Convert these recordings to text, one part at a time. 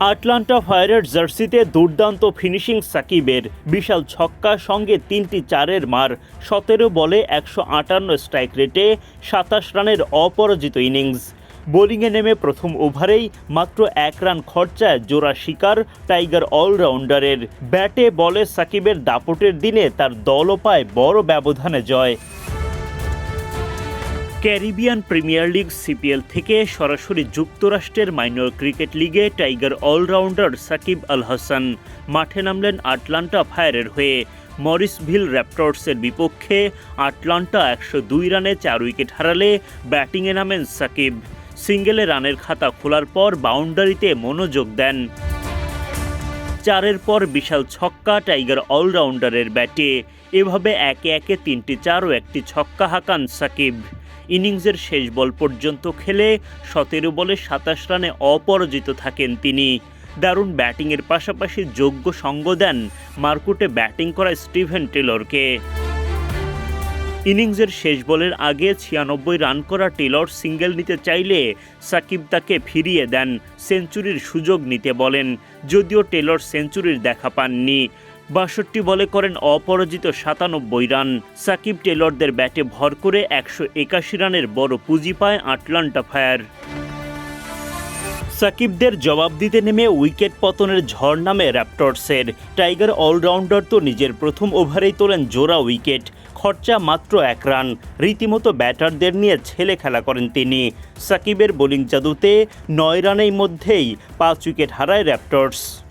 Atlanta ফায়ারের জার্সিতে দুর্দান্ত ফিনিশিং সাকিবের বিশাল ছক্কা, সঙ্গে তিনটি চারের মার, সতেরো বলে একশো আটান্ন স্ট্রাইক রেটে সাতাশ রানের অপরাজিত ইনিংস। বোলিংয়ে নেমে প্রথম ওভারেই মাত্র এক রান খরচায় জোড়া শিকার টাইগার অলরাউন্ডারের। ব্যাটে বলে সাকিবের দাপটের দিনে তার দলও পায় বড় ব্যবধানে জয়। ক্যারিবিয়ান প্রিমিয়ার লিগ সিপিএল থেকে সরাসরি যুক্তরাষ্ট্রের মাইনর ক্রিকেট লিগে টাইগার অলরাউন্ডার সাকিব আল হাসান মাঠে নামলেন আটলান্টা ফায়ারের হয়ে। মরিসভিল র্যাপটর্সের বিপক্ষে আটলান্টা একশো দুই রানে চার উইকেট হারালে ব্যাটিংয়ে নামেন সাকিব। সিঙ্গেলে রানের খাতা খোলার পর বাউন্ডারিতে মনোযোগ দেন। চারের পর বিশাল ছক্কা টাইগার অলরাউন্ডারের ব্যাটে। এভাবে একে একে তিনটি চার ও একটি ছক্কা হাঁকান সাকিব। ইনিংসের শেষ বল পর্যন্ত খেলে সতেরো বলে সাতাশ রানে অপরাজিত থাকেন তিনি। দারুণ ব্যাটিংয়ের পাশাপাশি যোগ্য সঙ্গ দেন মার্কুটে ব্যাটিং করা স্টিভেন টেলরকে। ইনিংসের শেষ বলের আগে ছিয়ানব্বই রান করা টেলর সিঙ্গেল নিতে চাইলে সাকিব তাকে ফিরিয়ে দেন, সেঞ্চুরির সুযোগ নিতে বলেন, যদিও টেলর সেঞ্চুরির দেখা পাননি। বাষট্টি বলে করেন অপরাজিত সাতানব্বই রান। সাকিব টেলরদের ব্যাটে ভর করে একশো একাশি রানের বড় পুঁজি পায় আটলান্টা ফায়ার। সাকিবদের জবাব দিতে নেমে উইকেট পতনের ঝড় নামে র্যাপটর্সের। টাইগার অলরাউন্ডার তো নিজের প্রথম ওভারেই তোলেন জোড়া উইকেট, খরচা মাত্র এক রান। রীতিমতো ব্যাটারদের নিয়ে ছেলে খেলা করেন তিনি। সাকিবের বোলিং জাদুতে নয় রানের মধ্যেই পাঁচ উইকেট হারায় র্যাপটর্স।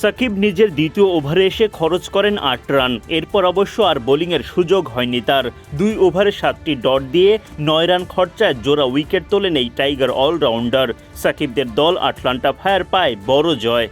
সাকিব নিজের দ্বিতীয় ওভারে এসে খরচ করেন আট রান। এরপর অবশ্য আর বোলিংয়ের সুযোগ হয়নি তার। দুই ওভারে সাতটি ডট দিয়ে নয় রান খরচায় জোড়া উইকেট তোলেন এই টাইগার অলরাউন্ডার। সাকিবদের দল আটলান্টা ফায়ার পায় বড় জয়।